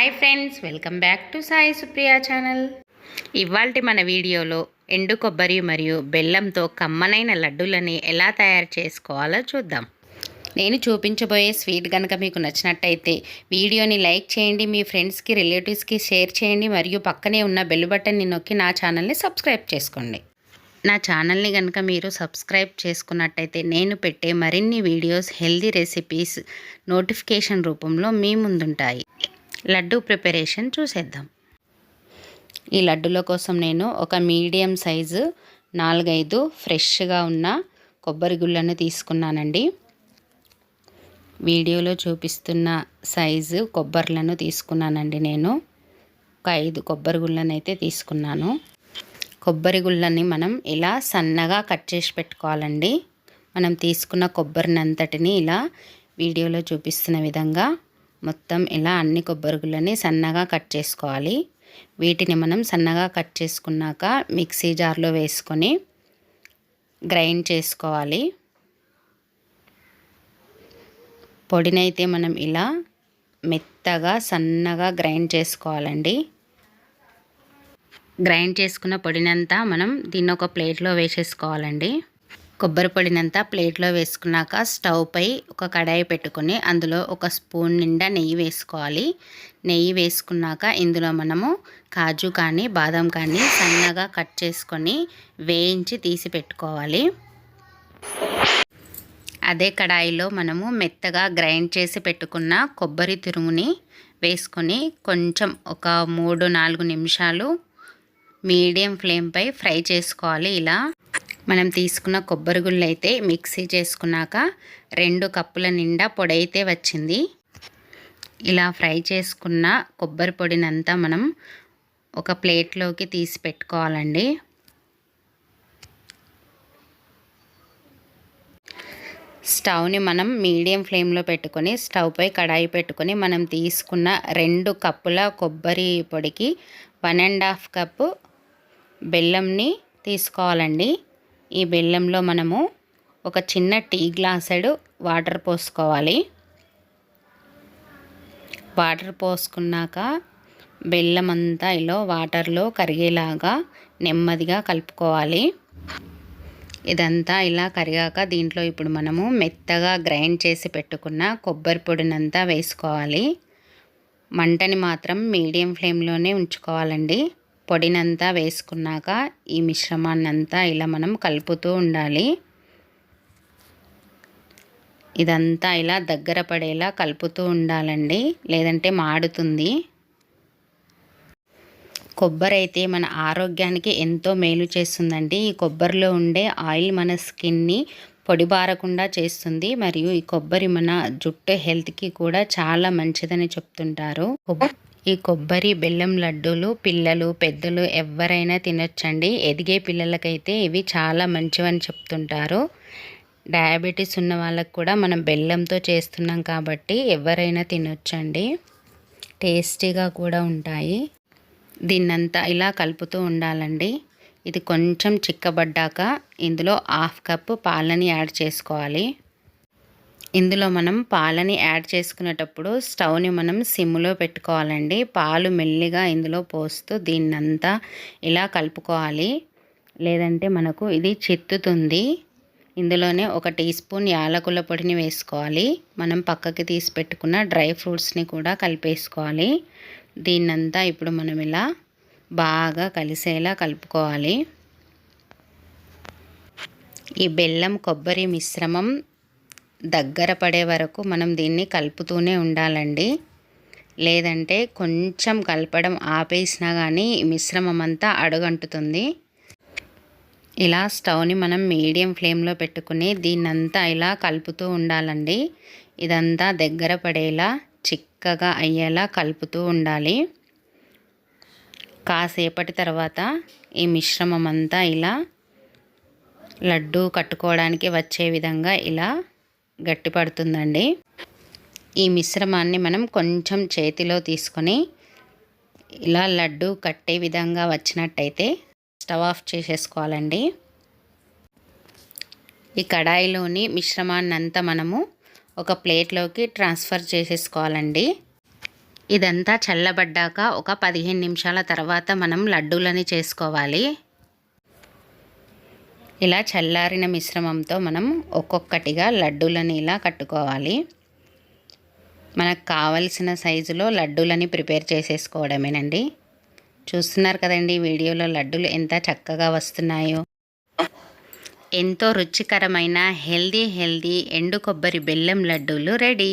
Hi friends welcome back to Sai Supriya channel ఇవాల్టి మన వీడియోలో ఎండు కొబ్బరి మరియు బెల్లంతో కమ్మనైన లడ్డూలని ఎలా తయారు చేసుకోవాలో చూద్దాం. నేను చూపించబోయే స్వీట్ కనుక మీకు నచ్చినట్టయితే వీడియోని లైక్ చేయండి మీ ఫ్రెండ్స్కి రిలేటివ్స్కి షేర్ చేయండి మరియు పక్కనే ఉన్న బెల్ బటన్ని నొక్కి నా ఛానల్ని సబ్స్క్రైబ్ చేసుకోండి. నా ఛానల్ని కనుక మీరు సబ్స్క్రైబ్ చేసుకున్నట్టయితే నేను పెట్టే మరిన్ని వీడియోస్ హెల్దీ రెసిపీస్ నోటిఫికేషన్ రూపంలో మీ ముందుంటాయి. లడ్డు ప్రిపరేషన్ చూసేద్దాం. ఈ లడ్డుల కోసం నేను ఒక మీడియం సైజు నాలుగైదు ఫ్రెష్గా ఉన్న కొబ్బరి గుళ్ళను తీసుకున్నానండి. వీడియోలో చూపిస్తున్న సైజు కొబ్బరిలను తీసుకున్నానండి నేను. ఒక ఐదు కొబ్బరి గుళ్ళను అయితే తీసుకున్నాను. కొబ్బరి గుళ్ళని మనం ఇలా సన్నగా కట్ చేసి పెట్టుకోవాలండి. మనం తీసుకున్న కొబ్బరిని అంతటిని ఇలా వీడియోలో చూపిస్తున్న విధంగా మొత్తం ఇలా అన్ని కొబ్బరి గుళ్ళని సన్నగా కట్ చేసుకోవాలి. వీటిని మనం సన్నగా కట్ చేసుకున్నాక మిక్సీ జార్లో వేసుకొని గ్రైండ్ చేసుకోవాలి. పొడినైతే మనం ఇలా మెత్తగా సన్నగా గ్రైండ్ చేసుకోవాలండి. గ్రైండ్ చేసుకున్న పొడినంతా మనం దీన్ని ఒక ప్లేట్లో వేసేసుకోవాలండి. కొబ్బరి పొడినంతా ప్లేట్లో వేసుకున్నాక స్టవ్ పై ఒక కడాయి పెట్టుకొని అందులో ఒక స్పూన్ నిండా నెయ్యి వేసుకోవాలి. నెయ్యి వేసుకున్నాక ఇందులో మనము కాజు కానీ బాదం కానీ సన్నగా కట్ చేసుకొని వేయించి తీసి పెట్టుకోవాలి. అదే కడాయిలో మనము మెత్తగా గ్రైండ్ చేసి పెట్టుకున్న కొబ్బరి తురుముని వేసుకొని కొంచెం ఒక మూడు నాలుగు నిమిషాలు మీడియం ఫ్లేమ్పై ఫ్రై చేసుకోవాలి ఇలా. మనం తీసుకున్న కొబ్బరి గుళ్ళు అయితే మిక్సీ చేసుకున్నాక రెండు కప్పుల నిండా పొడి అయితే వచ్చింది. ఇలా ఫ్రై చేసుకున్న కొబ్బరి పొడినంతా మనం ఒక ప్లేట్లోకి తీసి పెట్టుకోవాలండి. స్టవ్ని మనం మీడియం ఫ్లేమ్లో పెట్టుకొని స్టవ్ పై కడాయి పెట్టుకొని మనం తీసుకున్న రెండు కప్పుల కొబ్బరి పొడికి వన్ అండ్ హాఫ్ కప్పు బెల్లంని తీసుకోవాలండి. ఈ బెల్లంలో మనము ఒక చిన్న టీ గ్లాసెడు వాటర్ పోసుకోవాలి. వాటర్ పోసుకున్నాక బెల్లం అంతా ఇలా వాటర్లో కరిగేలాగా నెమ్మదిగా కలుపుకోవాలి. ఇదంతా ఇలా కరిగాక దీంట్లో ఇప్పుడు మనము మెత్తగా గ్రైండ్ చేసి పెట్టుకున్న కొబ్బరి పొడినంతా వేసుకోవాలి. మంటని మాత్రం మీడియం ఫ్లేమ్లోనే ఉంచుకోవాలండి. పొడినంతా వేసుకున్నాక ఈ మిశ్రమాన్నంతా ఇలా మనం కలుపుతూ ఉండాలి. ఇదంతా ఇలా దగ్గర పడేలా కలుపుతూ ఉండాలండి. లేదంటే మాడుతుంది. కొబ్బరి అయితే మన ఆరోగ్యానికి ఎంతో మేలు చేస్తుందండి. ఈ కొబ్బరిలో ఉండే ఆయిల్ మన స్కిన్ని పొడిబారకుండా చేస్తుంది. మరియు ఈ కొబ్బరి మన జుట్టు హెల్త్కి కూడా చాలా మంచిదని చెప్తుంటారు. ఈ కొబ్బరి బెల్లం లడ్డూలు పిల్లలు పెద్దలు ఎవరైనా తినొచ్చండి. ఎదిగే పిల్లలకైతే ఇవి చాలా మంచివని చెప్తుంటారు. డయాబెటీస్ ఉన్న వాళ్ళకు కూడా మనం బెల్లంతో చేస్తున్నాం కాబట్టి ఎవరైనా తినొచ్చండి. టేస్టీగా కూడా ఉంటాయి. దీన్నంతా ఇలా కలుపుతూ ఉండాలండి. ఇది కొంచెం చిక్కబడ్డాక ఇందులో హాఫ్ కప్పు పాలని యాడ్ చేసుకోవాలి. ఇందులో మనం పాలని యాడ్ చేసుకునేటప్పుడు స్టవ్ని మనం సిమ్లో పెట్టుకోవాలండి. పాలు మెల్లిగా ఇందులో పోస్తూ దీన్నంతా ఇలా కలుపుకోవాలి. లేదంటే మనకు ఇది చిత్తుతుంది. ఇందులోనే ఒక టీ స్పూన్ యాలకుల పొడిని వేసుకోవాలి. మనం పక్కకి తీసి పెట్టుకున్న డ్రై ఫ్రూట్స్ని కూడా కలిపేసుకోవాలి. దీన్నంతా ఇప్పుడు మనం ఇలా బాగా కలిసేలా కలుపుకోవాలి. ఈ బెల్లం కొబ్బరి మిశ్రమం దగ్గర పడే వరకు మనం దీన్ని కలుపుతూనే ఉండాలండి. లేదంటే కొంచెం కలపడం ఆపేసినా కానీ మిశ్రమం అంతా అడుగంటుతుంది. ఇలా స్టవ్ని మనం మీడియం ఫ్లేమ్లో పెట్టుకుని దీన్నంతా ఇలా కలుపుతూ ఉండాలండి. ఇదంతా దగ్గర పడేలా చిక్కగా అయ్యేలా కలుపుతూ ఉండాలి. కాసేపటి తర్వాత ఈ మిశ్రమం అంతా ఇలా లడ్డు కట్టుకోవడానికి వచ్చే విధంగా ఇలా గట్టిపడుతుందండి. ఈ మిశ్రమాన్ని మనం కొంచెం చేతిలో తీసుకొని ఇలా లడ్డు కట్టే విధంగా వచ్చినట్టయితే స్టవ్ ఆఫ్ చేసేసుకోవాలండి. ఈ కడాయిలోని మిశ్రమాన్ని అంతా మనము ఒక ప్లేట్లోకి ట్రాన్స్ఫర్ చేసేసుకోవాలండి. ఇదంతా చల్లబడ్డాక ఒక పదిహేను నిమిషాల తర్వాత మనం లడ్డూలని చేసుకోవాలి. ఇలా చల్లారిన మిశ్రమంతో మనం ఒక్కొక్కటిగా లడ్డూలని ఇలా కట్టుకోవాలి. మనకు కావలసిన సైజులో లడ్డూలని ప్రిపేర్ చేసేసుకోవడమేనండి. చూస్తున్నారు కదండి వీడియోలో లడ్డూలు ఎంత చక్కగా వస్తున్నాయో. ఎంతో రుచికరమైన హెల్దీ హెల్దీ ఎండు కొబ్బరి బెల్లం లడ్డూలు ready.